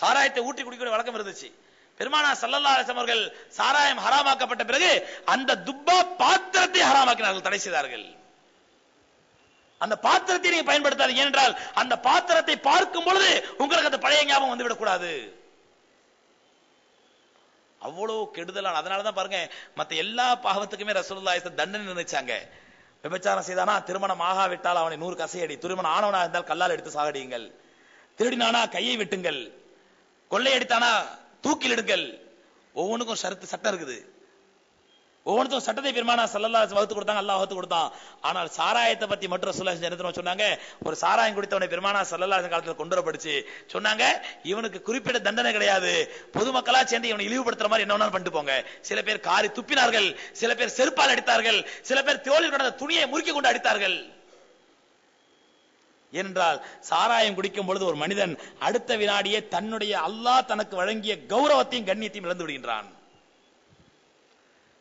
சாராயத்தை ஊட்டி குடிக்கிற வழக்கம் இருந்துச்சு. பெருமானா சல்லல்லா அவர்கள் சாராயம் ஹராமாக்கப்பட்ட பிறகு அந்த துப்பா பாத்திரத்தை ஹராமாக்கினார்கள் தடை செய்தார்கள். அந்த பாத்திரத்தை நீங்க பயன்படுத்தாதீங்க ஏனென்றால் அந்த பாத்திரத்தை பார்க்கும் பொழுது உங்களுக்கு அந்த பழைய ஞாபகம் வந்து விடக்கூடாது. அவ்வளவு கெடுதலான அதனாலதான் பாருங்க மத்த எல்லா பாவத்துக்குமே ரசூலுல்லாஹி தண்டனை நினைச்சாங்க விபச்சாரம் செய்தானா திருமணம் ஆகாவிட்டால் அவனை நூறு கசையடி திருமணம் ஆனவனா இருந்தால் கல்லால் எடுத்து சாகடியுங்கள். திருடினானா கையை வெட்டுங்கள். கொள்ளையடித்தானா? தூக்கிலிடுங்கள் ஒவ்வொன்றுக்கும் சரத்து சட்டம் இருக்குது. ஒவ்வொருத்தரும் சட்டத்தை பெருமானா சல்லல்லா வகுத்து கொடுத்தாங்க அல்லாஹ் வகுத்து கொடுத்தான். ஆனால் சாராயத்தை பத்தி மட்டும் ரசூலுல்லாஹி சொன்னாங்க? ஒரு சாராயம் குடித்தவனை பெருமானா சல்லல்லா காலத்தில் கொண்டு வரப்படுச்சு சொன்னாங்க இவனுக்கு குறிப்பிட்ட தண்டனை கிடையாது. பொதுமக்களா சேர்ந்து இவனை இழிவுபடுத்துற மாதிரி என்ன வேணாலும் பண்ணிட்டு போங்க. சில பேர் காரி துப்பினார்கள் சில பேர் செருப்பால் அடித்தார்கள் சில பேர் தோளில் கடந்த துணியை முறுக்கி கொண்டு அடித்தார்கள். ஏனென்றால் சாராயம் குடிக்கும் பொழுது ஒரு மனிதன் அடுத்த வினாடியே தன்னுடைய அல்லாஹ் தனக்கு வழங்கிய கௌரவத்தையும் கண்ணியத்தையும் இழந்து விடுகின்றான்.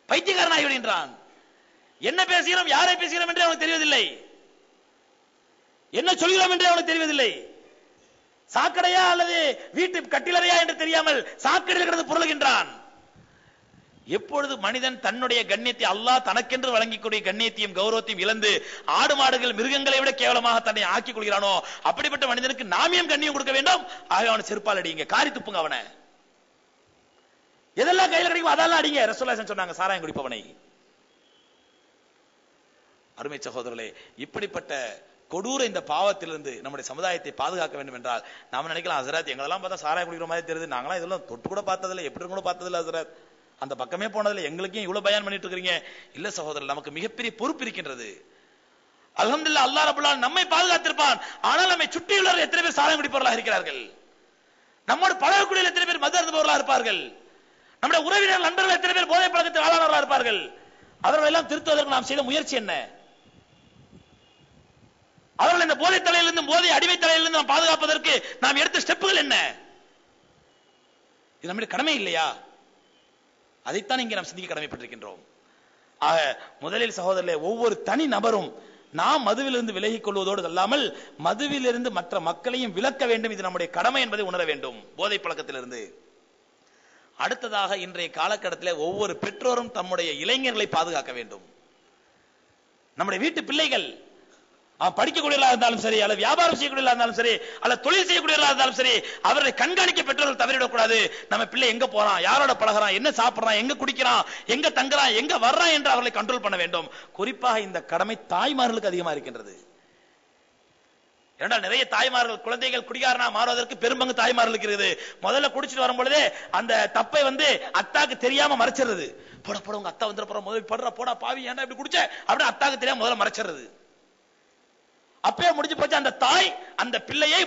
பைத்தியக்காரனாகி விடுகின்றான். என்ன பேசுகிறோம்? யாரை பேசுகிறோம் என்றே அவனுக்கு தெரிவதில்லை. என்ன சொல்கிறோம் என்றே அவனுக்கு தெரிவதில்லை. சாக்கடையா அல்லது வீட்டு கட்டிலறையா என்று தெரியாமல் சாக்கடையில் கிடந்து புரளுகின்றான். எப்பொழுது மனிதன் தன்னுடைய கண்ணியத்தை அல்லாஹ் தனக்கென்று வழங்கிக்கூடிய கண்ணியத்தையும் கௌரவத்தையும் இழந்து ஆடு மாடுகள் மிருகங்களை விட கேவலமாக தன்னை ஆக்கிக் கொள்கிறானோ அப்படிப்பட்ட மனிதனுக்கு நாமியம் கண்ணியம் கொடுக்க வேண்டும். ஆக அவனை செருப்பால் அடிங்க காரி துப்புங்க அவனை. எதெல்லாம் கையில் கிடைக்கும் அதெல்லாம் அடிங்க ரசூலுல்லாஹி சொன்னாங்க சாராயம் குடிப்பவனை அருமை சகோதரர்களே இப்படிப்பட்ட கொடூர இந்த பாவத்திலிருந்து நம்முடைய சமுதாயத்தை பாதுகாக்க வேண்டும் என்றால் நாம நினைக்கலாம் ஹசரத் எங்களெல்லாம் பார்த்தா சாராயம் குடிக்கிற மாதிரி தெரியுது நாங்களாம் இதெல்லாம் தொட்டு கூட பார்த்ததில்லை எப்படி கூட பார்த்ததில்லை ஹசரத். அந்த பக்கமே போனதில்லை எங்களுக்கும் இவ்வளவு பயான் பண்ணிட்டு இருக்கிறீங்க இல்ல சகோதரர் நமக்கு மிகப்பெரிய பொறுப்பு இருக்கின்றது. அல்ஹம்துலில்லாஹ் அல்லாஹ் ரப்பல் நம்மை பாதுகாத்திருப்பான். ஆனால் நம்மை சுற்றியுள்ளவர் எத்தனை பேர் சாராயம் குடிப்பவர்களாக இருக்கிறார்கள்? நம்மோடு பழகக்கூடிய எத்தனை பேர் மது அருந்துபவர்களாக இருப்பார்கள்? நம்முடைய உறவினர் நண்பர்கள் எத்தனை பேர் போதை பழக்கத்தில் ஆளானவர்களாக இருப்பார்கள்? அவர்கள் எல்லாம் திருத்துவதற்கு நாம் செய்த முயற்சி என்ன? அவர்கள் இந்த போதை தலையிலிருந்து போதை அடிமை தலையிலிருந்து நாம் பாதுகாப்பதற்கு நாம் எடுத்த ஸ்டெப்புகள் என்ன? இது நம்முடைய கடமை இல்லையா? அதைத்தான் இங்கே நாம் சிந்திக்க கடமைப்பட்டிருக்கின்றோம். ஆக முதலில் சகோதரர்களே ஒவ்வொரு தனி நபரும் நாம் மதுவிலிருந்து விலகிக் கொள்வதோடு அல்லாமல் மதுவிலிருந்து மற்ற மக்களையும் விலக்க வேண்டும். இது நம்முடைய கடமை என்பதை உணர வேண்டும். போதை பழக்கத்திலிருந்து. அடுத்ததாக இன்றைய காலகட்டத்தில் ஒவ்வொரு பெற்றோரும் தம்முடைய இளைஞர்களை பாதுகாக்க வேண்டும். நம்முடைய வீட்டு பிள்ளைகள் படிக்கக்கூடியவர்களாக இருந்தாலும் சரி அல்லது வியாபாரம் செய்யக்கூடியவர்களாக இருந்தாலும் சரி அல்லது தொழில் செய்யக்கூடியவர்களாக இருந்தாலும் சரி அவரை கண்காணிக்க பெற்றோர்கள் தவறிவிடக்கூடாது நம்ம பிள்ளை எங்க போறான் யாரோட பழகுறான் என்ன சாப்பிடுறான் எங்க குடிக்கிறான் எங்க தங்குறான் எங்க வர்றான் என்று அவர்களை கண்ட்ரோல் பண்ண வேண்டும். குறிப்பாக இந்த கடமை தாய்மார்களுக்கு அதிகமா இருக்கின்றது. ஏன்னா நிறைய தாய்மார்கள் குழந்தைகள் குடிகாரனா மாறுவதற்கு பெரும்பங்கு தாய்மார்களுக்கு இருக்குது. முதல்ல குடிச்சிட்டு வரும் பொழுதே அந்த தப்பை வந்து அத்தாக்கு தெரியாம மறைச்சிருது போட போட உங்க அத்தா வந்துட போற முதல் படுற போடா பாவி ஏன்டா இப்படி குடிச்ச? அப்படின்னு அத்தாக்கு தெரியாம முதல்ல மறைச்சிருது அப்பயே முடிஞ்சு போச்சு. அந்த தாய் அந்த பிள்ளையை